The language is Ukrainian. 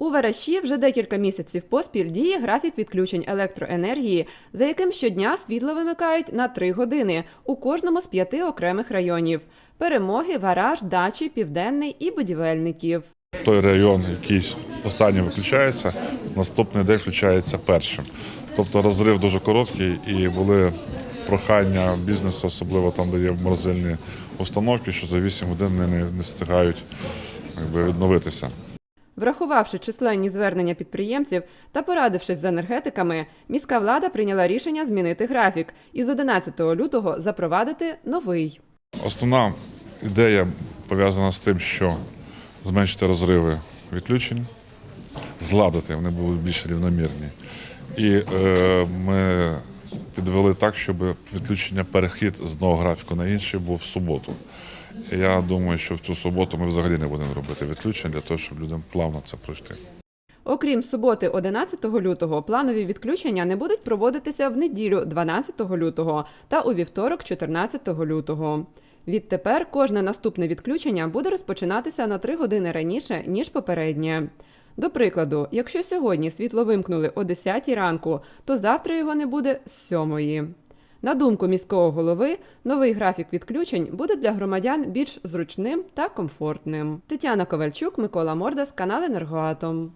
У Вараші вже декілька місяців поспіль діє графік відключень електроенергії, за яким щодня світло вимикають на 3 години у кожному з п'яти окремих районів: перемоги, Вараж, Дачі, Південний і будівельників. Той район, який останній виключається, наступний день включається першим. Тобто розрив дуже короткий і були прохання бізнесу, особливо там, де є морозильні установки, що за 8 годин вони не, не встигають якби, відновитися. Врахувавши численні звернення підприємців та порадившись з енергетиками, міська влада прийняла рішення змінити графік і з 11 лютого запровадити новий. Основна ідея пов'язана з тим, що зменшити розриви відключень, зладити, вони будуть більш рівномірні. І е, ми підвели так, щоб відключення перехід з одного графіку на інший був в суботу. Я думаю, що в цю суботу ми взагалі не будемо робити відключення для того, щоб людям плавно це пройти. Окрім суботи 11 лютого, планові відключення не будуть проводитися в неділю 12 лютого та у вівторок 14 лютого. Відтепер кожне наступне відключення буде розпочинатися на 3 години раніше, ніж попереднє. До прикладу, якщо сьогодні світло вимкнули о 10 ранку, то завтра його не буде з 7. На думку міського голови, новий графік відключень буде для громадян більш зручним та комфортним. Тетяна Ковальчук, Микола Мордас, канал Енергоатом.